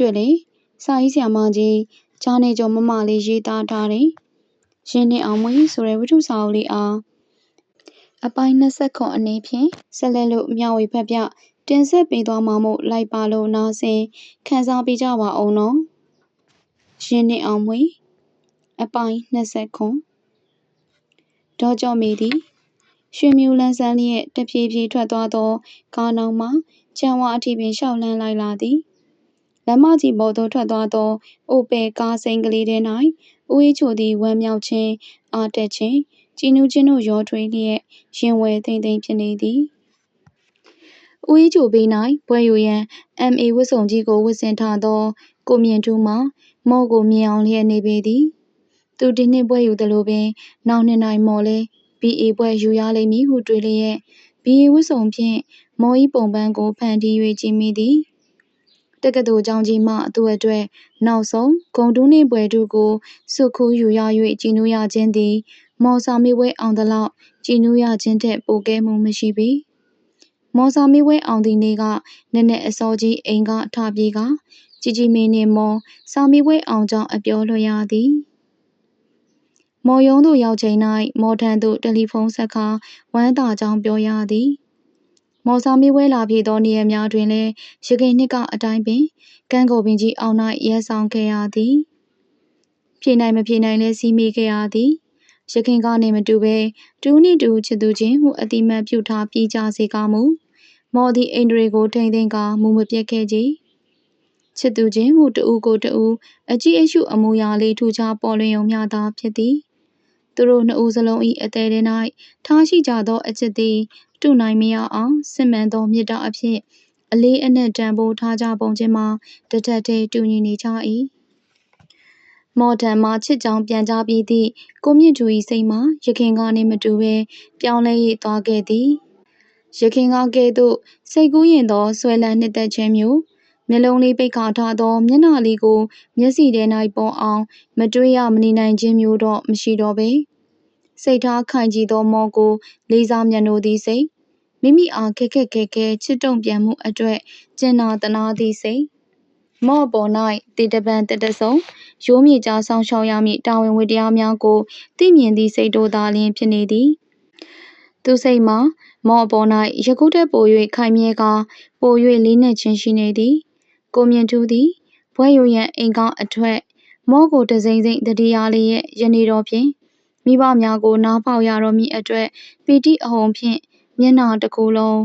တွက်လေစာရေးဆရာမကြီးဂျာနေကျော်မမလေးရေးသားထားတဲ့ရင်းနှင်းအောင်မွေးဆိုတဲ့ဝတ္ထုစာအုပ်လေးအားအပိုင်း20ခွန်အနေဖြင့်ဆက်လက်လို့မျှဝေဖက်ပြတင်ဆက်ပေးသွားမှာမို့လိုက်ပါလို့နားဆင်ခန်းစားပေးကြပါအောင်နော်။ရင်းနှင်းအောင်မွေးအပိုင်း20ခွန်ဒေါကျော်မေသည်ရွှေမြူလန်းဆန်းလျက်တဖြည်းဖြည်းထွက်သွားသောကားနောက်မှခြံဝအထိပင်ရှောက်လှမ်းလိုက်လာသည် လမ်းမကြီးပေါ်သို့ထွက်သွားသော အိုပယ်ကားစိန်ကလေးထဲ၌ဦးအေးချိုသည် ဝမ်းမြောက်ခြင်း အားတက်ခြင်း ကြည်နူးခြင်းတို့ရောထွေးလျက် ရင်ဝယ်သိမ့်သိမ့်ဖြစ်နေသည် ဦးအေးချိုဘေး၌ဘွဲယူရန် MA ဝတ်စုံကြီးကို ဝတ်ဆင်ထားသော ကိုမြင့်ထူးမှမော့ကိုမြင်အောင်လျက်နေပေသည် သူဒီနှစ်ပွဲယူသလိုပင် နောက်နှစ်နိုင်မော်လဲ BA ပွဲယူရလိမ့်မည်ဟု တွေးလျက် BA ဝတ်စုံဖြင့် မော်ဤပုံပန်းကို ဖန်တီး၍ကြည့်မိသည် တက္ကသိုလ်ကျောင်းကြီးမှ သူအတွက် နောက်ဆုံးဂုံတူးနှင့်ပွဲတို့ကိုစုခူးယူရ၍ကြည်နူးရခြင်းသည် မော်စာမေဝဲအောင်သလောက် ကြည်နူးရခြင်းထက် ပိုကဲမှုမရှိပေ မော်စာမေဝဲအောင်သည့်နေ့ကနက်နက်အစောကြီး အိမ်ကထပြေးကជីជីမင်းနှင့် မော် စာမေဝဲအောင်ကြောင့်အပြောလွှတ်ရသည် မော်ရုံးသို့ရောက်ချိန်၌မော်ထံသို့ တယ်လီဖုန်းဆက်ကာ ဝမ်းသာကြောင်းပြောရသည်။ မော်စာမီဝဲလာဖြစ်သောနေရာများတွင်လည်းယခင်နှစ်ကအတိုင်းပင်ကန်းကိုပင်ကြီးအောင်၌ရဲဆောင်ခဲ့ရသည်။ဖြေနိုင်မဖြေနိုင်လဲစီးမိခဲ့ရသည်။ယခင်ကနေမတူဘဲတူးနှင့်တူချစ်သူချင်းဟုအတိမတ်ပြုထားပြီးကြစေကမူမော်သည်အိန္ဒြေကိုထိမ့်သိမ်းကမူမပြက်ခဲ့ကြ။ချစ်သူချင်းဟုတူကိုတူအကြည့်အရှုအမူအရာလေးထူခြားပေါ်လွင်ုံမျှသာဖြစ်သည်။ သူတို့နှစ်ဦးစလုံး၏အသေးထဲ၌ထားရှိကြသောအချစ်သည်တူနိုင်မရအောင်စစ်မှန်သောမေတ္တာအဖြစ်အလေးအနက်တန်ဖိုးထားကြပုံချင်းမှာတထက်တည်းတူညီနေကြ၏မော်ဒန်မှာချစ်ကြောင်ပြန်ကြပြီးသည့်ကိုမြင့်သူ၏စိတ်မှာရခင်ကနေမတူဘဲပြောင်းလဲ၍သွားခဲ့သည်ရခင်ကကဲ့သို့စိတ်ကူးရင်သောဆွဲလန်းနှစ်သက်ခြင်းမျိုး မျက်လုံးလေးပိတ်ခါထားသော မျက်နှာလေးကို မျက်စီထဲ၌ပေါ်အောင် မတွေးရမနေနိုင်ခြင်းမျိုးတော့မရှိတော့ပေစိတ်ထားခိုင်ကြည်သောမောကို လေးစားမြတ်နိုးသည့်စိတ်မိမိအားခက်ခက်ခဲခဲချစ်တုံပြန်မှုအတွက်ကျင်နာတနာသည့်စိတ်မော့ပေါ်၌တေတပံတတဆုံရိုးမြေကြားဆောင်ရှောက်ရမည့်တာဝန်ဝတ္တရားများကိုသိမြင်သည့်စိတ်တို့သာလျှင်ဖြစ်နေသည်သူစိတ်မှာမော့ပေါ်၌ယခုတည်းပို၍ခိုင်မြဲကာပို၍လေးနက်ခြင်းရှိနေသည် ကိုမြင့်ထူးသည်ဘွဲယူရန်အိမ်ကအထွက်မော့ကိုတစိမ့်စိမ့်တတိယလေးရဲ့ယနေ့တော့ဖြင့်မိဘများကိုနားပေါက်ရတော့မည်အတွက်ပီတိအဟုန်ဖြင့်မျက်နှာတစ်ခုလုံး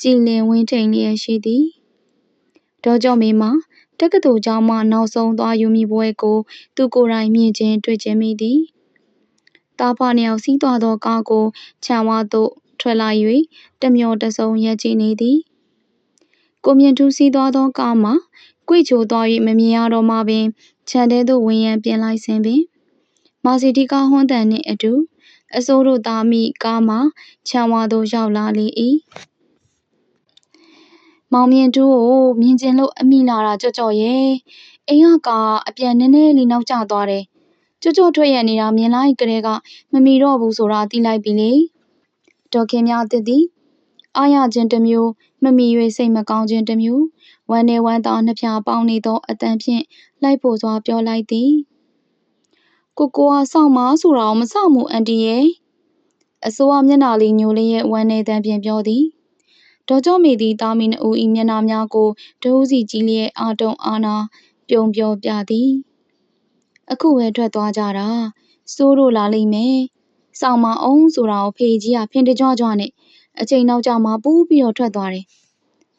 ကြည်လင်ဝင်းထိန်လျက်ရှိသည်ဒေါ်ကျော်မေမှာတက္ကသိုလ်ကျောင်းမှနောက်ဆုံးသွားယူမိပွဲကို သူကိုယ်တိုင်မြင်ချင်းတွေ့ချင်းမိသည်တာဖာနှစ်ယောက်စီးသွားသောကားကိုခြံဝါသို့ထွက်လာ၍တမျောတစုံရက်ကြည့်နေသည်ကိုမြင့်ထူးစီးသွားသောကားမှာ ကြွေချိုသွား၍မမြင်ရတော့မှပင်ခြံထဲသို့ဝင်ရန်ပြင်လိုက်စဉ်ပင်မာစီတီကားဟွန်းတန်နှင့်အတူ အစိုးတို့သားမိကားမှခြံဝါသို့ရောက်လာလေ၏မောင်မြင့်တူးကိုမြင်ကျင်လို့အမိလာတာကြော့ကြော့ရဲ့အိမ်ကကအပြန်နည်းနည်းလေးနောက်ကျသွားတယ်ကြော့ကြော့ထွက်ရနေတာမြင်လိုက်ကြတဲ့ကမမီတော့ဘူးဆိုတာသိလိုက်ပြီလေဒေါခင်များတည်သည်အာရခြင်းတစ်မျိုးမမီ၍စိတ်မကောင်းခြင်းတစ်မျိုး ဝမ်းနေဝမ်းသာနှစ်ဖြာပေါင်းနေသောအတန်ဖြင့်လိုက်ဖို့စွာပြောလိုက်သည်ကိုကိုကစောင့်မဆိုတာကိုမစောင့်ဘူးအန်တီရဲ့အစိုးရမျက်နှာလေးညိုလေးရဲ့ဝမ်းနေတန်းဖြင့်ပြောသည်ဒေါ်ကျော်မေသည်တာမီနှူ၏မျက်နှာများကိုဒိုးစီကြီးလျက်အာတုံအာနာပြုံပြောပြသည်အခုပဲထွက်သွားကြတာစိုးတို့လာလိမ့်မယ်စောင့်မအောင်ဆိုတာကိုဖေကြီးကဖင်တကြွကြွနဲ့အချိန်နောက်ကျမှပူးပြီးတော့ထွက်သွားတယ်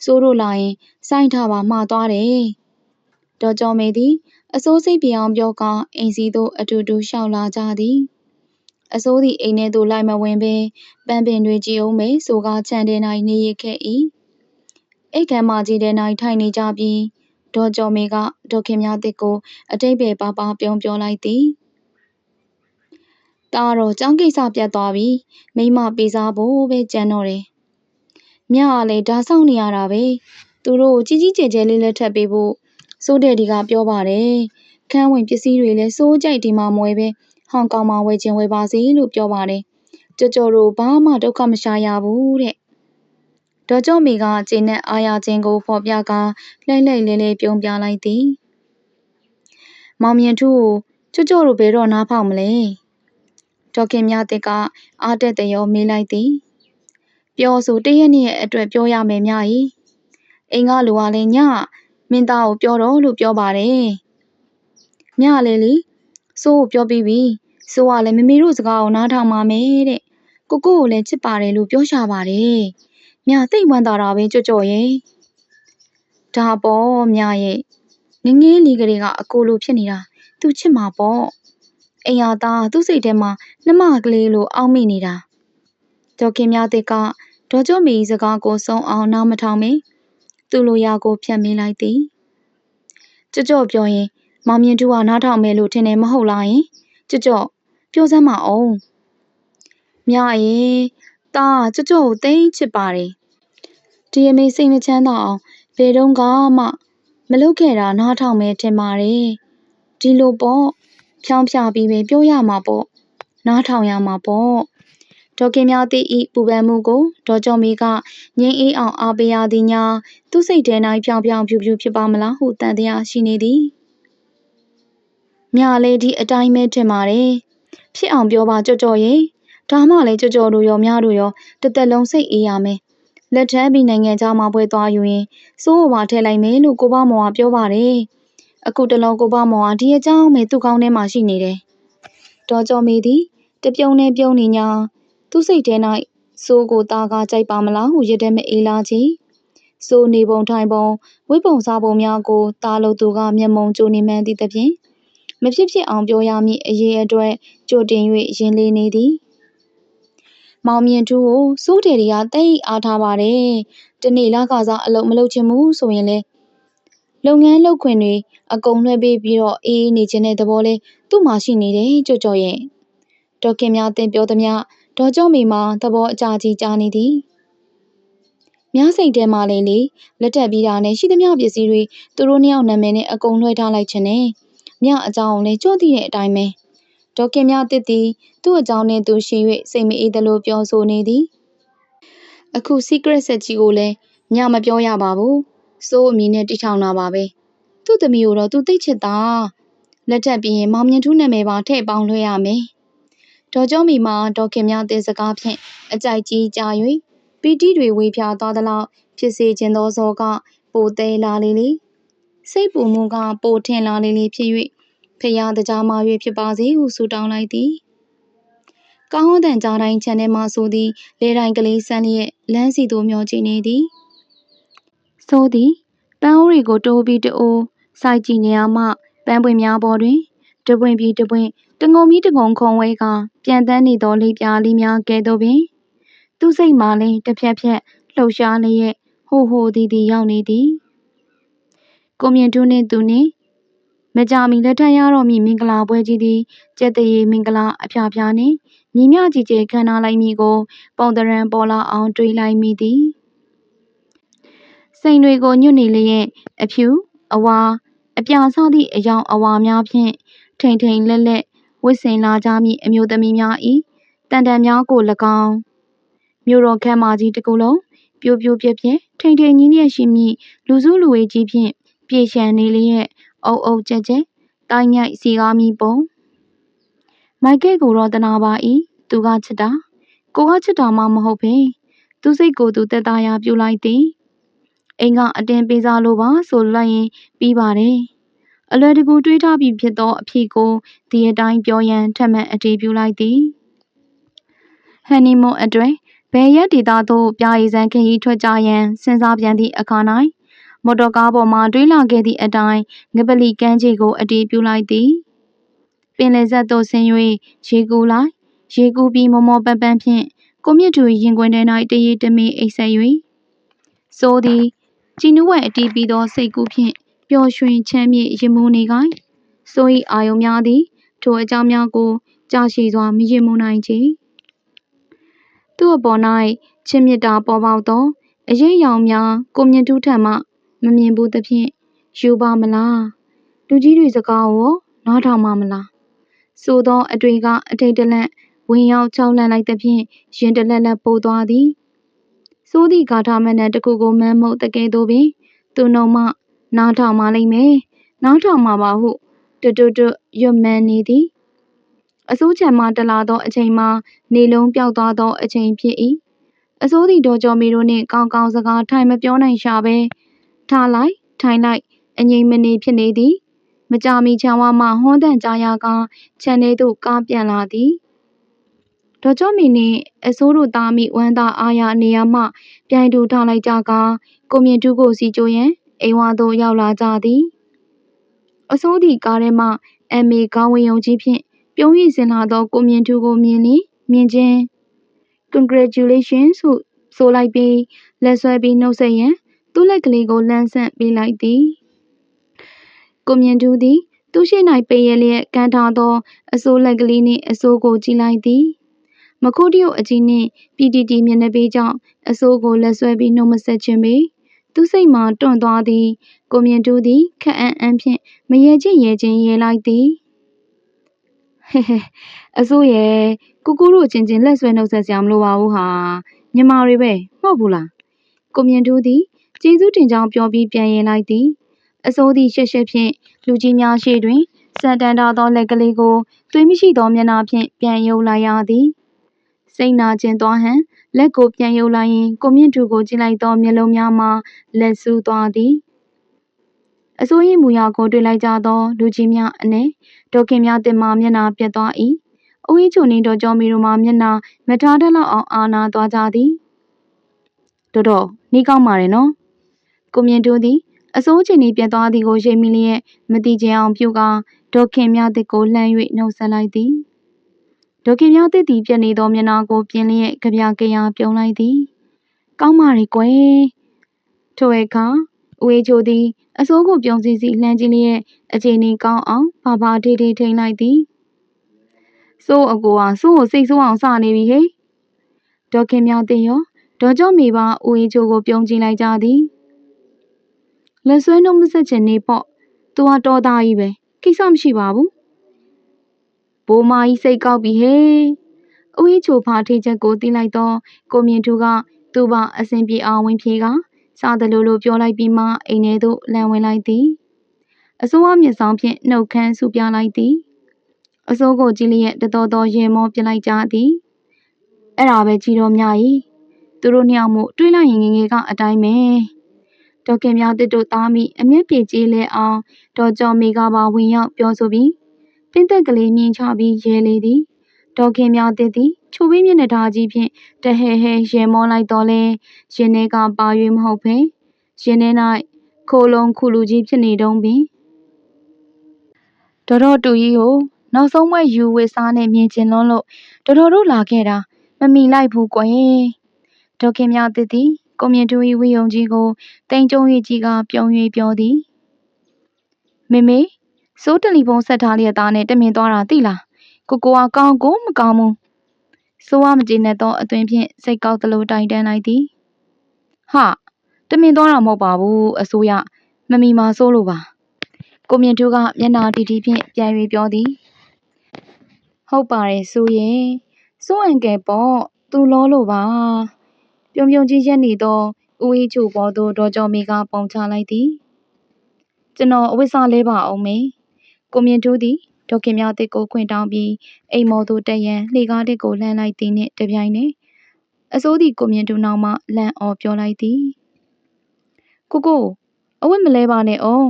စိုးတို့လာရင်စိုင်းထားပါမှားသွားတယ်ဒေါ်ကျော်မေသည်အစိုးစိတ်ပြောင်ပြောကအိမ်စီသို့အတူတူရှောက်လာကြသည်အစိုးသည်အိမ်ထဲသို့လိုက်မဝင်ဘဲပန်းပင်တွေကြည့်အောင်မေဆိုကားခြံထဲ၌နေရခဲ့၏အိတ်ခမ်းမကြီးထဲ၌ထိုင်နေကြပြီးဒေါ်ကျော်မေကဒေါခင်များတစ်ကိုအတိတ်ပဲပါပါပြုံးပြောလိုက်သည်တားတော့ចောင်းကိစ္စပြတ်သွားပြီမိမပေးစားဖို့ပဲကြံတော့တယ် မြကလည်းဒါဆောင်နေရတာပဲသူတို့ကြီးကြီးကျယ်ကျယ်လေးလက်ထပ်ပေးဖို့စိုးတဲ့ဒီကပြောပါတယ်ခန်းဝင်ပစ္စည်းတွေလည်းစိုးကြိုက်ဒီမှာမွဲပဲဟောင်ကောင်မှာဝယ်ခြင်းဝယ်ပါစေလို့ပြောပါတယ်ကြော်ကြော်တို့ဘာမှဒုက္ခမရှာရဘူးတဲ့ဒေါ်ကျော်မီကကျင်းနဲ့အာရချင်းကိုဖော်ပြကာလှိမ့်လှိမ့်လေးလေးပြုံးပြလိုက်သည်မောင်မြင့်ထူးကိုကြော်ကြော်တို့ဘယ်တော့နားဖောက်မလဲဒေါခင်မြတဲ့ကအားတက်တရောမေးလိုက်သည် ပြောဆိုတရက်နေ့ရဲ့အတွက်ပြောရမယ်မြကြီးအိမ်ကလူကလည်းညမင်းသားကိုပြောတော့လို့ပြောပါတယ်မြလည်းလီစိုးကိုပြောပြီးပြီစိုးကလည်းမမေတို့စကားကိုနားထောင်ပါမယ်တဲ့ကိုကိုကိုလည်းချစ်ပါတယ်လို့ပြောရှာပါတယ်မြသိမ့်ဝမ်းသာတာပဲကြော့ကြော့ရဲ့ဒါပေါ့မြရဲ့ငငယ်လေးကလေးကအကိုလိုဖြစ်နေတာသူချစ်မှာပေါ့အိမ်ရသားသူ့စိတ်ထဲမှာနှမကလေးလိုအောက်မိနေတာဒေါခင်များတဲ့က ဒေါ်ကျော်မီစကားကိုစုံအောင်နားမထောင်မင်းသူ့လိုရာကိုဖြတ်မင်းလိုက်သည်ကြော့ကြော့ပြောရင်မောင်မြင့်တူကနားထောင်မယ်လို့ထင်တယ်မဟုတ်လားယင်ကြော့ကြော့ပြောစမ်းမအောင်မြရဲ့တာကြော့ကြော့ကိုသိချစ်ပါတယ်ဒီအမေစိတ်မချမ်းသာအောင်ဘယ်တော့မှ မလုပ်ခဲ့တာနားထောင်မယ်ထင်ပါတယ်ဒီလိုပေါ့ဖြောင်းဖြပြီးပဲပြောရမှာပေါ့နားထောင်ရမှာပေါ့ ဒေါခင်များသိဤပူပန်မှုကိုဒေါ်ကျော်မီကငင်းအေးအောင်အားပေးရသည်ညာသူ့စိတ်ထဲ၌ဖြောင်ဖြောင်ဖြူဖြူဖြစ်ပါမလားဟုတန်တရားရှိနေသည်မြလည်းဒီအတိုင်းပဲထင်ပါတယ်ဖြစ်အောင်ပြောပါကြော့ကြော့ရေဒါမှလည်းကြော့ကြော့တို့ရောမြတို့ရောတစ်သက်လုံးစိတ်အေးရမယ်လက်ထပ်ပြီးနိုင်ငံခြားမှာပွဲသွားယူရင်စိုးဝါထည့်လိုက်မယ်လို့ကိုဘမောင်ကပြောပါတယ်အခုတလုံးကိုဘမောင်ကဒီအကြောင်းပဲသူ့ကောင်းထဲမှာရှိနေတယ်ဒေါ်ကျော်မီသည်တပြုံနဲ့ပြုံနေညာ သူ့စိတ်ထဲ၌စိုးကိုသားကကြိုက်ပါမလားဟုရတဲ့မအေးလာချီစိုးနေပုံထိုင်ပုံဝိပုံစားပုံများကိုတားလို့သူကမျက်မုံကြိုနေမှန်းသည့်သဖြင့်မဖြစ်ဖြစ်အောင်ပြောရမည့်အရေးအတွက်ကြိုတင်၍ရင်လေးနေသည်မောင်မြင့်ထူးကိုစိုးတယ်တွေကတိတ်အားထားပါတယ်တနေ့လကစားအလုပ်မလုပ်ချင်ဘူးဆိုရင်လေလုပ်ငန်းလုပ်ခွင်တွေအကုန်လွှဲပေးပြီးတော့အေးအေးနေခြင်းတဲ့သဘောလေးသူ့မှာရှိနေတယ်ကြော့ကြော့ရဲ့ဒေါခင်များတင်ပြောသမျှ ဒေါ်ကျော်မီမှာသဘောအကြကြီးကြားနေသည်မြားစိတ်ထဲမှာလေလေလက်ထပ်ပြီးတာနဲ့ရှိသမျှပစ္စည်းတွေသူတို့နှစ်ယောက်နာမည်နဲ့အကုန်လွှဲထားလိုက်ခြင်းနဲ့မြအကြောင်းကိုလည်းကြော့သိတဲ့အတိုင်းပဲဒေါခင်မြတစ်သည်သူ့အကြောင်းနဲ့သူရှိ၍စိတ်မအေးသလိုပြောဆိုနေသည်အခု secret ဆက်ကြီးကိုလည်းညမပြောရပါဘူးစိုးအမီနဲ့တိထောင်တာပါပဲသူ့သမီးကိုတော့သူသိချစ်တာလက်ထပ်ပြီးရင်မောင်မြင့်ထူးနာမည်ပါထည့်ပေါင်းလွှဲရမယ် ဒေါ်ကျော်မီမှာဒေါခင်မြတဲ့စကားဖြင့်အကြိုက်ကြီးကြာ၍ပီတိတွေဝေဖြာသွားသလောက်ဖြစ်စေခြင်းသောဇောကပိုသေးလာလေလေစိတ်ပူမှုကပိုထင်လာလေလေဖြစ်၍ဖရာတကြားမှာ၍ဖြစ်ပါစေဟုဆုတောင်းလိုက်သည်ကောင်းတန်ကြားတိုင်းခြံထဲမှဆိုသည်လေတိုင်းကလေးဆန်းလျက်လမ်းစီသို့မျောကြည့်နေသည်ဆိုသည်ပန်းအိုးတွေကိုတိုးပြီးတိုးစိုက်ကြည့်နေရမှပန်းပွင့်များပေါ်တွင်တပွင့်ပြီးတပွင့် တငုံပြီးတငုံခုံဝဲကပြန်တန်းနေသောလေးပြားလေးများကဲ့သို့ပင် သူ့စိတ်မှလည်းတစ်ဖြက်ဖြက်လှုပ်ရှားလျက်ဟိုဟိုသည်သည်ရောက်နေသည်ကိုမြင့်တူးနှင့်သူနှင့်မကြမီလက်ထပ်ရတော့မည်မင်္ဂလာပွဲကြီးသည်ကျက်တရေမင်္ဂလာအဖျားဖျားနှင့်ညီမြကြီးကျယ်ခမ်းနားလိုက်မည်ကို ပုံတရံပေါ်လာအောင်တွေးလိုက်မိသည်စိန်တွေကိုညွတ်နေလျက်အဖြူအဝါအပြာစသည့်အယောင်အဝါများဖြင့်ထိန်ထိန်လက်လက် ဝစ်စင်လာကြမည့်အမျိုးသမီးများ၏တန်တန်များကို၎င်းမြို့တော်ခမ်းမကြီးတစ်ခုလုံးပြိုပြိုပြက်ပြက်ထိန်ထိန်ကြီးလျက်ရှိမည့်လူစုလူဝေးကြီးဖြင့်ပြေရှံနေလျက်အုပ်အုပ်ကျက်ကျက်တိုင်းငိုက်စီကားမိပုံမိုက်ကဲကိုတော့တနာပါ၏သူကချစ်တာကိုကချစ်တာမှမဟုတ်ပဲသူစိတ်ကိုသူတက်သားရပြုလိုက်သည်အိမ်ကအတင်းပေးစားလိုပါဆိုလိုက်ရင်ပြီးပါတယ် အလွယ်တကူတွေးထားပြီးဖြစ်သောအဖြစ်ကိုဒီအတိုင်းပြောရန်ထပ်မံအတည်ပြုလိုက်သည်ဟန်နီမွန်းအတွင်ဘယ်ရက်ဒေသသို့ပြာရည်စံခရီးထွက်ကြရန်စဉ်းစားပြန်သည့်အခါ၌မော်တော်ကားပေါ်မှတွေးလာခဲ့သည့်အတိုင်းငပလီကမ်းခြေကိုအတည်ပြုလိုက်သည်ပင်လယ်ဆက်သို့ဆင်း၍ရေကူးလိုက်ရေကူးပြီးမောမောပန်းပန်းဖြင့်ကိုမြင့်သူရင်ခွင်ထဲ၌တရေတမင်အိတ်ဆက်၍စိုးသည်ကြည်နူးဝဲအတီးပြီးသောစိတ်ကူးဖြင့် ပျော်ရွှင်ချမ်းမြေ့ရင်မူနေကိုင်းစိုး၏အာယုံများသည်ထိုအကြောင်းများကို ကြာရှည်စွာမရင်မူနိုင်ချေသူ့အပေါ်၌ချစ်မြတ်တာပေါ်ပေါက်သောအရေးရောင်များကိုမြင့်တူးထံမှမမြင်ဘူးသဖြင့်ယူပါမလားလူကြီးတွေစကားကိုနားထောင်ပါမလားဆိုသောအတွေ့ကအထိတ်တလန့်ဝင်ရောက်ချောင်းလန့်လိုက်သဖြင့်ရင်တလက်လက်ပိုးသွားသည်စိုးသည့်ဂါထာမဏ္ဍတစ်ခုကိုမမ်းမှုတ်တကယ်သို့ပင်သူနှုံမှ နားထောင်မှလိမ့်မယ်နားထောင်မှာပါဟုတွတ်တွတ်တွတ်ရွတ်မှန်းနေသည်အစိုးချံမှတလာသောအချိန်မှာနေလုံးပျောက်သွားသောအချိန်ဖြစ်၏အစိုးသည့်ဒေါ်ကျော်မီတို့နှင့်ကောင်းကောင်းစကားထိုင်မပြောနိုင်ရှာပဲထားလိုက်ထိုင်လိုက်အငိမ့်မနေဖြစ်နေသည်မကြမီချံဝါမှဟွန်းတန်ကြားရကခြံထဲသို့ကားပြန်လာသည်ဒေါ်ကျော်မီနှင့်အစိုးတို့သားမိဝမ်းသာအားရနေရာမှပြိုင်တူထားလိုက်ကြကကိုမြင့်တူးကိုစီကြိုရန် အိမ်ဝါသို့ရောက်လာကြသည်အစိုးသည်ကားထဲမှအမေကောင်းဝင်ယုံကြီးဖြင့်ပြုံးရည်စင်လာသောကိုမြင့်တူးကိုမြင်လီမြင်ချင်း congratulations ဟုဆိုလိုက်ပြီးလက်ဆွဲပြီးနှုတ်ဆက်ရန်သူ့လက်ကလေးကိုလှမ်းဆန့်ပေးလိုက်သည်ကိုမြင့်တူးသည် သူရှိ၌ပေးရလျက်ကမ်းထားသော အစိုးလက်ကလေးနှင့်အစိုးကိုကြည့်လိုက်သည်မခုတ်တရုတ်အကြီးနှင့်ပီတီတီမျက်နှာပေးကြောင့်အစိုးကိုလက်ဆွဲပြီးနှုတ်မဆက်ခြင်းပေ သူစိတ်မှတွန့်သွားသည်ကိုမြင့်တူးသည်ခက်အံ့အံ့ဖြင့်မရေချင်းရေချင်းရေလိုက်သည်ဟဲဟဲအစိုးရဲ့ကိုကိုတို့ချင်းချင်းလက်ဆွဲနှုတ်ဆက်စရာမလိုပါဘူးဟာညီမတွေပဲမဟုတ်ဘူးလားကိုမြင့်တူးသည်ကျေးဇူးတင်ကြောင်းပြောပြီးပြန်ရင်လိုက်သည်အစိုးသည်ရှက်ရှက်ဖြင့်လူကြီးများရှေ့တွင်စံတန်ထားသောလက်ကလေးကိုသွေးမရှိသောမျက်နှာဖြင့်ပြန်ယုပ်လိုက်ရသည်စိတ်နာကျင်သွားဟန် လက်ကိုပြန်ယုပ်လိုက်ရင်ကိုမြင့်သူကိုကြည့်လိုက်သောမျက်လုံးများမှာလက်ဆူးသွားသည်အစိုးရမူရကိုတွေ့လိုက်ကြသောလူကြီးများအနက်ဒေါခင်များတင်မှမျက်နှာပြတ်သွား၏အဝေးချုံနေတော်ကြောမီတို့မှမျက်နှာမထားတတ်လောက်အောင်အာနာသွားကြသည်တော်တော်နှီးကောင်းပါတယ်နော်ကိုမြင့်တို့သည်အစိုးချင်ဤပြတ်သွားသည်ကိုရိပ်မိလျက်မတိကျအောင်ပြုကာဒေါခင်များတစ်ကိုလှမ်း၍နှုတ်ဆက်လိုက်သည် ဒေါခင်များတစ်သည်ပြတ်နေသောမျက်နှာကိုပြင်လျက်ကြပြကြရာပြုံးလိုက်သည်ကောင်းပါရီကွယ်ထိုအခါဦးအေးချိုသည်အစိုးကိုပြုံးစီစီလှမ်းကြည့်လျက်အခြေအနေကောင်းအောင်ဘာဘာထေးထေးထိန်လိုက်သည်စိုးအကိုဟာစိုးကိုစိတ်ဆိုးအောင်စနေပြီဟေ့ဒေါခင်များတင်ရောဒေါ်ကျော်မီပါဦးအေးချိုကိုပြုံးကြည့်လိုက်ကြသည်လက်ဆွဲနှုတ်မဆက်ချင်နေပေါ့သူဟာတော်သားကြီးပဲကိစ္စမရှိပါဘူး ဘိုးမကြီးစိတ်ကောက်ပြီဟေးဦးကြီးချိုဖာထေးချက်ကိုတီးလိုက်တော့ကိုမြင့်သူကသူ့ဘအစဉ်ပြေအောင်ဝင်ဖြေကစားတယ်လို့လို့ပြောလိုက်ပြီးမှအိမ်ထဲသို့လမ်းဝင်လိုက်သည်အစိုးရမျက်စောင်းဖြင့်နှုတ်ခမ်းဆူပြလိုက်သည်အစိုးကိုကြည့်လျက်တတော်တော်ရေမောပြလိုက်ကြသည်အဲ့ဒါပဲကြည်တော်မြကြီးသူတို့နှစ်ယောက်မို့တွေးလိုက်ရင်ငငယ်ကအတိုင်းပဲဒေါခင်များတစ်တို့သားမိအမျက်ပြေကြီးလဲအောင်ဒေါ်ကျော်မေကပါဝင်ရောက်ပြောဆိုပြီး ပင်သက်ကလေးမြင်ချပြီးရဲလေသည်ဒေါခင်များတစ်သည်ချိုပေးမျက်နှာထားကြီးဖြင့်တဟဲဟဲရဲမောလိုက်တော့လဲရင်ထဲကပါ၍မဟုတ်ဖဲရင်ထဲ၌ခိုလုံးခုလူကြီးဖြစ်နေတုံးပင်တော်တော်တူကြီးကိုနောက်ဆုံးမဲ့ယူဝေစားနဲ့မြင်ကျင်လွန်းလို့တော်တော်တို့လာခဲ့တာမမီလိုက်ဘူးကွယ်ဒေါခင်များတစ်သည်ကိုမြင့်တူ၏ဝီယုံကြီးကိုတိမ်ကျုံ၍ကြီးကပြုံး၍ပြောသည်မေမေ စိုးတလီဖုံးဆက်ထားလျက်သားနဲ့တမင်သွားတာသိလားကိုကိုကကောင်းကိုမကောင်းဘူးစိုးဝမကျေနပ်သောအသွင်ဖြင့်စိတ်ကောက်သလိုတိုင်တန်းလိုက်သည်ဟာတမင်သွားတာမဟုတ်ပါဘူးအစိုးရမမီမာစိုးလို့ပါကိုမြင့်တူကမျက်နာတီတီဖြင့်ပြန်၍ပြောသည်ဟုတ်ပါတယ်စိုးရဲ့စိုးအန်ကယ်ပေါ့သူလောလို့ပါပြုံပြုံကြီးရက်နေသောဦးအေးချိုပေါ်သို့ဒေါ်ကျော်မီကပုံချလိုက်သည်ကျွန်တော်အဝိစာလဲပါအောင်မေ ကိုမြင့်တူးသည်ဒေါခင်များတစ်ကိုခွင့်တောင်းပြီးအိမ်မော်သို့တက်ရန်လှေကားတစ်ကိုလှမ်းလိုက်သည်နှင့်တပြိုင်နက်အစိုးသည်ကိုမြင့်တူးနောက်မှလန့်အော်ပြောလိုက်သည်ကိုကိုအဝတ်မလဲပါနဲ့အောင်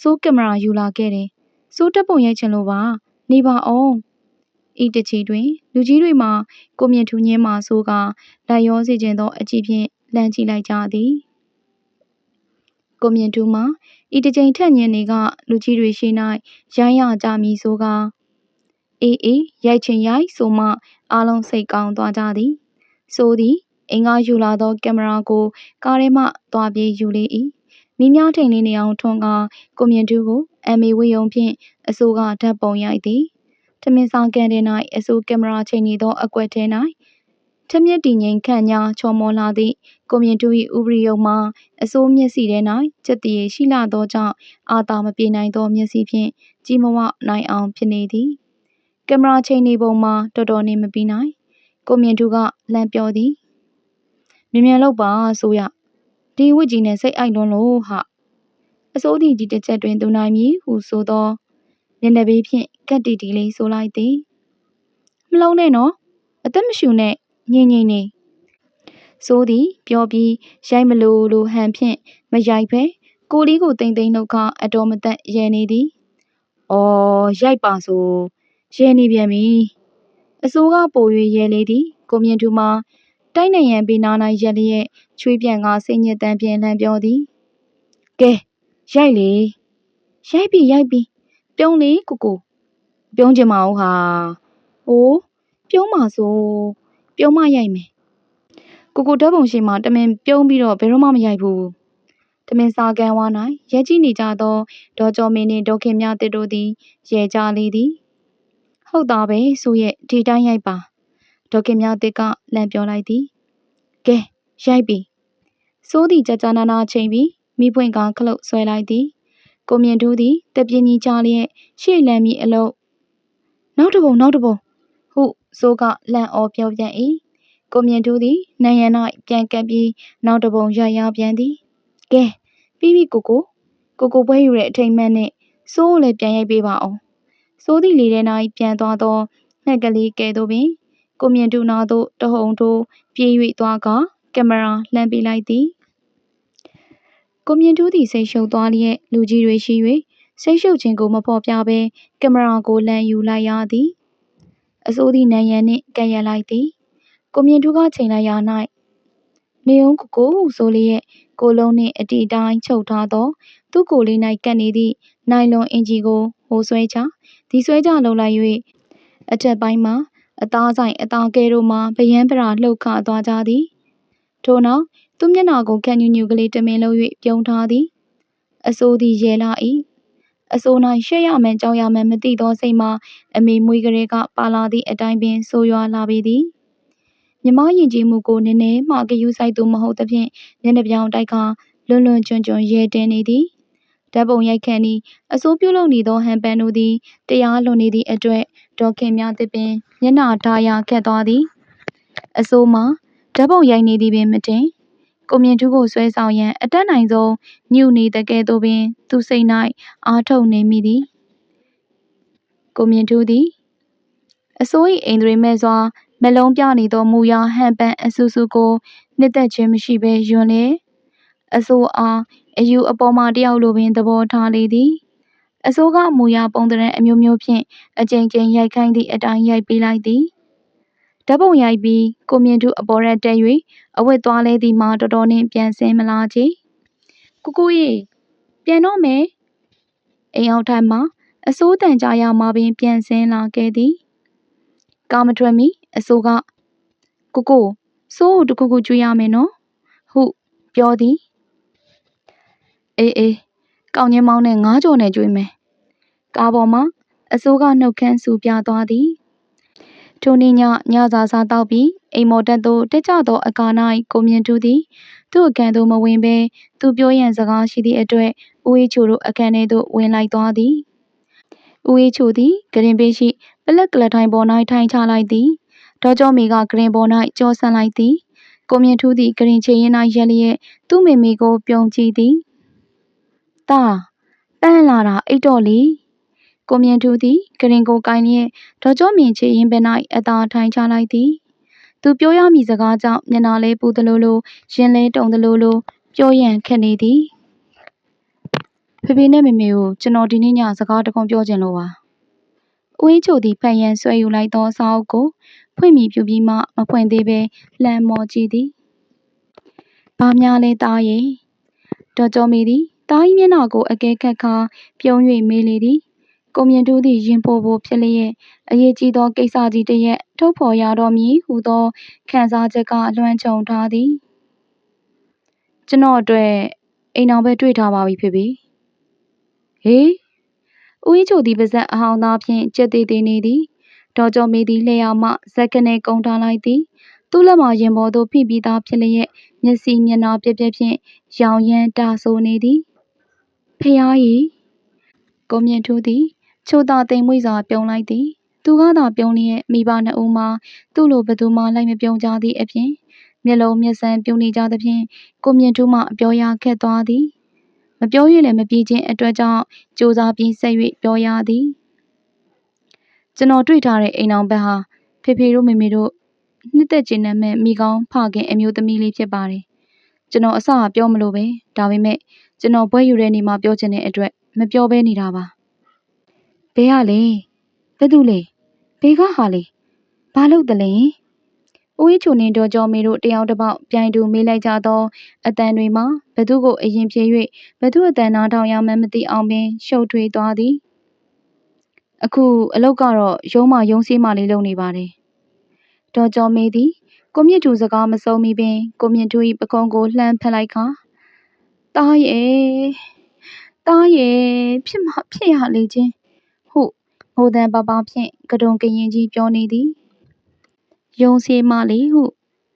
စိုးကင်မရာယူလာခဲ့တယ်စိုးတက်ပုံရိုက်ချင်လို့ပါနေပါအောင်ဤတချီတွင် လူကြီးတွေမှကိုမြင့်ထူးညင်းမှဆိုကလက်ရောစီခြင်းသောအကြည့်ဖြင့်လှမ်းကြည့်လိုက်ကြသည် ကိုမြင့်ထူးမှဤတစ်ချိန်ထက်ညင်နေက လူကြီးတွေရှိ၌ရိုင်းရကြမည်ဆိုကအေးအေးရိုက်ချင်ရိုက်ဆိုမှအားလုံးစိတ်ကောင်းသွားကြသည်ဆိုသည်အင်္ဂါယူလာသောကင်မရာကို ကားထဲမှသွားပြေးယူလေ၏မိများထိန်လေးနေအောင်ထွန်းကားကိုမြင့်ထူးကိုအမေဝေယုံဖြင့်အစိုးကဓာတ်ပုံရိုက်သည်ထမင်းဆောင်ကန်တဲ့၌အစိုးကင်မရာချိန်နေသောအကွက်ထဲ၌ထမျက်တည်ငိမ်ခန့်ညာချော်မောလာသည့် ကိုမြင့်တူ၏ဥပရိယုံမှာအစိုးမျက်စိထဲ၌စက်တရေရှိလာသောကြောင့်အာသာမပြေနိုင်သောမျက်စိဖြင့်ကြည့်မဝနိုင်အောင်ဖြစ်နေသည်ကင်မရာချိန်နေပုံမှာတော်တော်နေမပြီးနိုင်ကိုမြင့်ထူးကလှမ်းပြောသည်မြင်မြန်လောက်ပါဆိုရဒီဝစ်ကြီးနဲ့စိတ်အိုက်လွန်းလို့ဟာအစိုးဒီကြီးတစ်ချက်တွင်သူနိုင်မည်ဟုဆိုသောမျက်နှာပေးဖြင့်ကတ်တီတီလေးဆိုလိုက်သည်မလုံးနဲ့နော်အသက်မရှူနဲ့ငိမ့်ငိမ့်နေ ဆိုသည်ပြောပြီးရိုက်မလို့လိုဟန်ဖြင့်မရိုက်ဖဲကိုလေးကိုတိမ်တိမ်နှုတ်ခအတော်မသက်ရဲနေသည်။အော်ရိုက်ပါဆိုရဲနေပြန်ပြီ။အစိုးကပို၍ရဲလေသည်ကိုမြင့်သူမှာတိုက်နေရန်ပေးနာ၌ရက်လျက်ချွေးပြန်ကစိတ်ညစ်တမ်းပြန်လှမ်းပြောသည်။ကဲရိုက်လေရိုက်ပြီရိုက်ပြီပြုံးလေကိုကိုပြုံးချင်မအောင်ဟာ။အိုးပြုံးပါဆိုပြုံးမရိုက်မယ်။ ကိုကိုဓာတ်ပုံရှိမှတမင်ပြုံးပြီးတော့ဘယ်တော့မှမရိုက်ဘူး။တမင်စာကန်ဝါ၌ရဲကြည့်နေကြသောဒေါ်ကျော်မင်းနှင့်ဒေါ်ခင်မြတစ်တို့သည်ရဲကြလေသည်။ဟုတ်သားပဲဆိုရဲ့ဒီတိုင်းရိုက်ပါ။ဒေါ်ခင်မြတစ်ကလန့်ပြောလိုက်သည်။ကဲရိုက်ပြီ။စိုးသည်ကြကြနာနာချိန်ပြီးမိပွင့်ကခလုတ်ဆွဲလိုက်သည်။ကိုမြင့်ထူးသည်တပြင်းကြီးချလျက်ရှေ့လမ်းမီအလုံးနောက်တစ်ပုံနောက်တစ်ပုံဟုစိုးကလန့်အော်ပြောပြန်၏ ကိုမြင့်ထူးသည်နံရံ၌ပြန်ကပ်ပြီးနောက်တစ်ပုံရရပြန်သည်ကဲပြီးပြီကိုကိုကိုကိုပွဲယူတဲ့အထိမ်မှန်နဲ့စိုးကိုလည်းပြန်ရိုက်ပေးပါအောင်စိုးသည့်လေထဲ၌ပြန်သွားသောနှက်ကလေးကဲသို့ပင်ကိုမြင့်ထူးနာသို့တဟုန်ထိုးပြေး၍သွားကကင်မရာလှမ်းပေးလိုက်သည်ကိုမြင့်ထူးသည်စိတ်ရှုပ်သွားလျက်လူကြီးတွေရှိ၍စိတ်ရှုပ်ခြင်းကိုမဖော်ပြဘဲကင်မရာကိုလှမ်းယူလိုက်ရသည်အစိုးသည့်နံရံနှင့်ကပ်ရလိုက်သည် ကိုမြင့်ထူးကချိန်လိုက်ရာ၌နေုံကိုကိုဟုဆိုလျက်ကိုလုံးနှင့်အတီတိုင်းချုပ်ထားသောသူ့ကိုယ်လေး၌ကပ်နေသည့်နိုင်လွန်အင်ဂျီကိုဟိုဆွဲချဒီဆွဲချလုံလိုက်၍အထက်ပိုင်းမှာအသားဆိုင်အသားကဲတို့မှဗယံပရာလှုပ်ခသွားကြသည်ထို့နောက်သူ့မျက်နှာကိုခန့်ညူညူကလေးတမင်လုံး၍ပြုံးထားသည်အစိုးသည်ရဲလာ၏အစိုး၌ရှက်ရမှန်ကြောက်ရမှန်မသိသောစိတ်မှာအမေမွေးကလေးကပါလာသည့်အတိုင်းပင်ဆိုးရွားလာပေသည် မြမယဉ်ကျေးမှုကိုနည်းနည်းမှဂယုဆိုင်သူမဟုတ်သဖြင့်မျက်နှာပြောင်တိုက်ခါလွန်လွန်ကျွံ့ကျွံ့ရဲတင်နေသည်ဓာတ်ပုံရိုက်ခန့်ဤအစိုးပြုလုပ်နေသောဟန်ပန်တို့သည်တရားလွန်နေသည့်အတွက်ဒေါခင်များသစ်ပင်မျက်နှာထားရခက်သွားသည်အစိုးမှာဓာတ်ပုံရိုက်နေသည်ပင်မတင်ကိုမြင့်ထူးကိုဆွဲဆောင်ရန်အတက်နိုင်ဆုံးညှို့နေတကယ်သို့ပင် သူစိတ်၌အားထုတ်နေမိသည်ကိုမြင့်ထူးသည်အစိုး၏အိမ်သွေးမဲ့စွာ မလုံးပြနေသောမူရာဟန်ပန်အဆူဆူကိုနှစ်သက်ခြင်းမရှိဘဲယွန်းလေအစိုးအားအယူအပေါ်မှတယောက်လိုပင်သဘောထားလေသည်အစိုးကမူရာပုံတရံအမျိုးမျိုးဖြင့်အကြိမ်ကြိမ်ရိုက်ခိုင်းသည့်အတိုင်းရိုက်ပေးလိုက်သည်ဓာတ်ပုံရိုက်ပြီးကိုမြင့်ထုအပေါ်ရက်တက်၍အဝတ်သွားလဲသည်မှာတော်တော်နှင့်ပြန်ဆင်းမလာချေကိုကိုရေပြန်တော့မယ်အိမ်အောင်ထိုင်မှာအစိုးတန်ကြရမှာပင်ပြန်ဆင်းလာခဲ့သည်ကားမထွက်မီ အစိုးကကိုကိုစိုးကိုတခုခုကျွေးရမယ်နော်ဟုပြောသည်အေးအေးကောင်းချင်းမောင်းနဲ့ငားကြော်နဲ့ကျွေးမယ်ကားပေါ်မှာအစိုးကနှုတ်ခမ်းဆူပြသွားသည်ထိုနေ့ညညစာစားတောက်ပြီးအိမ်မော်တက်သို့တက်ကြသောအခါ၌ကိုမြင့်ထူးသည်သူ့အခန်းသို့မဝင်ဘဲသူပြောရန်စကားရှိသည့်အတွက်ဦးအေးချိုတို့အခန်းထဲသို့ဝင်လိုက်သွားသည်ဦးအေးချိုသည်ဂရင်ပေးရှိပလက်ကလထိုင်ပေါ်၌ထိုင်ချလိုက်သည် ဒေါ်ကျော်မီကဂရင်ပေါ်၌ကြောဆန့်လိုက်သည်ကိုမြင့်ထူးသည်ဂရင်ချေရင်၌ရက်လျက်သူ့မိမိကိုပြုံကြည့်သည်တာပန်းလာတာအိတ်တော့လေကိုမြင့်ထူးသည်ဂရင်ကိုကိုင်းလျက်ဒေါ်ကျော်မြင့်ချေရင်ဘဲ၌အသာထိုင်ချလိုက်သည်သူပြောရမည်စကားကြောင့်မျက်နှာလေးပူသလိုလိုရင်လေးတုံသလိုလိုပြောရန်ခက်နေသည်ဖေဖေနဲ့မေမေကိုကျွန်တော်ဒီနေ့ညစကားတခုပြောချင်လို့ပါ။ဦးအေးချိုသည်ဖန်ရန်ဆွဲယူလိုက်သောစာအုပ်ကို ဖွင့်မိပြူပြီးမှ မဖွင့်သေးဘဲ လှမ်းမော်ကြည့်သည်။ဘာများလဲတားရဲ့။ဒေါ်ကျော်မီသည်တား၏မျက်နှာကိုအကဲခတ်ခါပြုံး၍မေးလေသည်။ကိုမြင့်တူးသည်ရင်ပိုပိုဖြစ်လျက်အရေးကြီးသောကိစ္စကြီးတစ်ရပ်ထုတ်ဖော်ရတော့မည်ဟုသောခံစားချက်ကလွှမ်းခြုံထားသည်။ကျွန်တော်အတွက်အိမ်အောင်ပဲတွေ့ထားပါပြီဖေဖေ။ဟေးဦးကြီးချိုသည်ပါဇက်အဟောင်းသားဖြင့်ကြက်သေးသေးနေသည် ဒေါ်ကျော်မေသည်လျှောက်မှဇက်ကနေကုံထားလိုက်သည်သူ့လက်မှာရင်ပေါ်သို့ဖိပြီးသားဖြစ်လျက်မျက်စိမျက်နှာပြက်ပြက်ဖြင့်ရောင်ရမ်းတာဆိုနေသည်ဖျားရီကိုမြင့်ထူးသည်ချိုသာတိမ်မွေ့စွာပြုံးလိုက်သည်သူသူကသာပြုံးလျက်မိဘနှစ်ဦးမှာသူ့လိုဘယ်သူမှလိုက်မပြုံးကြသည့်အပြင်မျက်လုံးမျက်စမ်းပြုံးနေကြသဖြင့်ကိုမြင့်ထူးမှအပြောရခက်သွားသည်မပြော၍လည်းမပြေခြင်းအတွက်ကြောင့်ကြိုးစားပြီးဆက်၍ပြောရသည် ကျွန်တော်တွေ့ထားတဲ့အိမ်အောင်ဘက်ဟာဖေဖေတို့မေမေတို့နှစ်သက်ကျင်နမဲ့မိကောင်းဖခင်အမျိုးသမီးလေးဖြစ်ပါတယ်ကျွန်တော်အစကပြောမလို့ပဲဒါပေမဲ့ကျွန်တော်ဘွဲယူတဲ့နေမှာပြောချင်တဲ့အတွက်မပြောဘဲနေတာပါဘဲကလေဘယ်သူလဲဘဲကဟာလေဘာလို့တလဲဦးကြီးချုံနေတော်ကျော်မေတို့တယောက်တစ်ပေါက်ပြိုင်တူမေးလိုက်ကြသောအတန်တွေမှာဘသူကိုအရင်ပြေ၍ဘသူအတန်နာထောင်ရမှန်းမသိအောင်ပင်ရှုပ်ထွေးသွားသည် အခုအလုတ်ကတော့ရုံးမရုံးစည်းမလေးလုပ်နေပါတယ်ဒေါ်ကျော်မေသည်ကိုမြင့်သူစကားမဆုံးမီပင်ကိုမြင့်သူ၏ပကုံးကိုလှမ်းဖက်လိုက်ခါတားရဲ့တားရဲ့ဖြစ်မဖြစ်ရလေချင်းဟုငိုတန်ပပဖြင့်ကတုံကရင်ကြီးပြောနေသည်ယုံစီမလေးဟု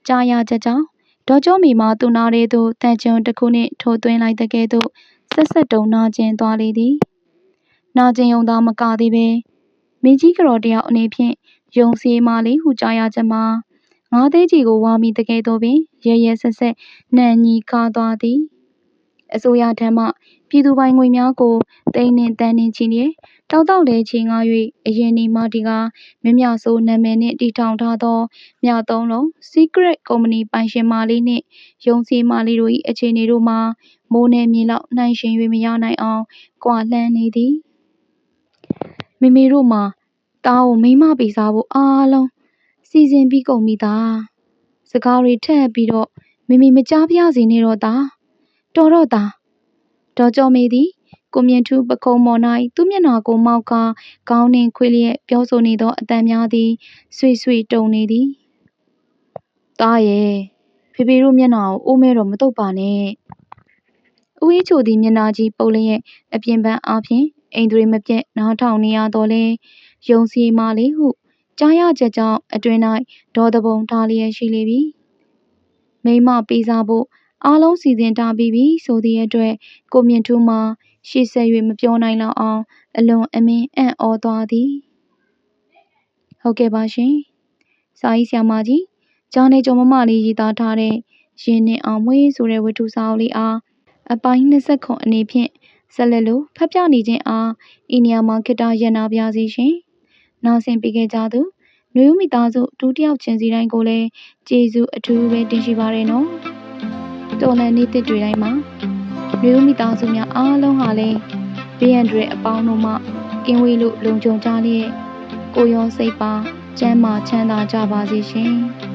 ကြားရချက်ကြောင့်ဒေါ်ကျော်မီမှသူနာရဲသို့တန်ကြုံတစ်ခုနှင့်ထိုးသွင်းလိုက်တဲ့ကဲ့သို့ဆက်ဆက်တုံနာကျင်သွားလေသည် နာကျင်ယုံသာမကသည်ပင်မင်းကြီးကတော်တယောက်အနေဖြင့်ယုံစီမလေးဟုကြားရချက်မှာငါးသေးကြီးကိုဝါမိတကယ်တော့ပင်ရဲရဲဆက်ဆက်နှံညီကားသွားသည်အစိုးရထံမှပြည်သူပိုင်ငွေများကိုတိန်နှင့်တန်းနှင့်ချီလျက်တောက်တောက်လဲချေငှား၍အရင်ဒီမာတီကမြမြဆိုးနာမည်နှင့်တည်ထောင်ထားသောမြသုံးလုံး Secret Company ပိုင်ရှင်မာလေးနှင့်ယုံစီမာလေးတို့၏အခြေအနေတို့မှာမိုးနေမြေလောက်နှိုင်းရှင်၍မရနိုင်အောင်ကွာလှမ်းနေသည် မိမိတို့မှာတားကိုမိမပေးစားဖို့အားလုံးစီစဉ်ပြီးကုန်ပြီသားစကားတွေထက်ပြီးတော့မိမိမကြားပြစေနဲ့တော့သားတော်တော့သားဒေါ်ကျော်မေသည်ကိုမြင့်ထူးပခုံးမော်၌သူ့မျက်နှာကိုမောက်ကာခေါင်းနှင့်ခွေလျက်ပြောဆိုနေသောအတန်များသည်ဆွေဆွေတုံနေသည်။သားရဲ့ဖေဖေတို့မျက်နှာကိုအိုးမဲတော့မတုတ်ပါနဲ့။ဦးအေးချိုသည်မျက်နှာကြီးပုတ်လျက်အပြင်ပန်းအားဖြင့် အိမ်တွေမပြတ်နားထောင်နေရတော့လဲယုံစီမာလေးဟုကြားရချက်ကြောင့်အတွင်၌ဒေါ်သဘုံထားလျက်ရှိလေပြီ။မိမပေးစားဖို့အားလုံးစီစဉ်ထားပြီးပြီဆိုသည့်အတွက်ကိုမြင့်ထူးမှာရှေ့ဆက်၍မပြောနိုင်လောက်အောင်အလွန်အမင်းအံ့ဩသွားသည်ဟုတ်ကဲ့ပါရှင်စာရေးဆရာမကြီးဂျာနေကျော်မမလေးရေးသားထားတဲ့ရင်းနှင်းအောင်မွေးဆိုတဲ့ဝတ္ထုစာအုပ်လေးအားအပိုင်း20ခုအနေဖြင့် ဆက်လက်လို့ဖတ်ပြနေခြင်းအားဤနေရာမှာခိတ္တရနာပြစီရှင်နာဆင်ပေးခဲ့ကြသူနှွေဦးမိသားစုဒုတိယချင်းစီတိုင်းကိုလည်းကျေးဇူးအထူးပဲတင်ရှိပါရနော်တော်လန်နေတဲ့တွေတိုင်းမှာမျိုးမိသားစုများအားလုံးဟာလည်းဘေးရန်တွေအပေါင်းတို့မှကင်းဝေးလို့လုံခြုံကြလျက်ကိုရောစိတ်ပါကျမ်းမာချမ်းသာကြပါစေရှင်။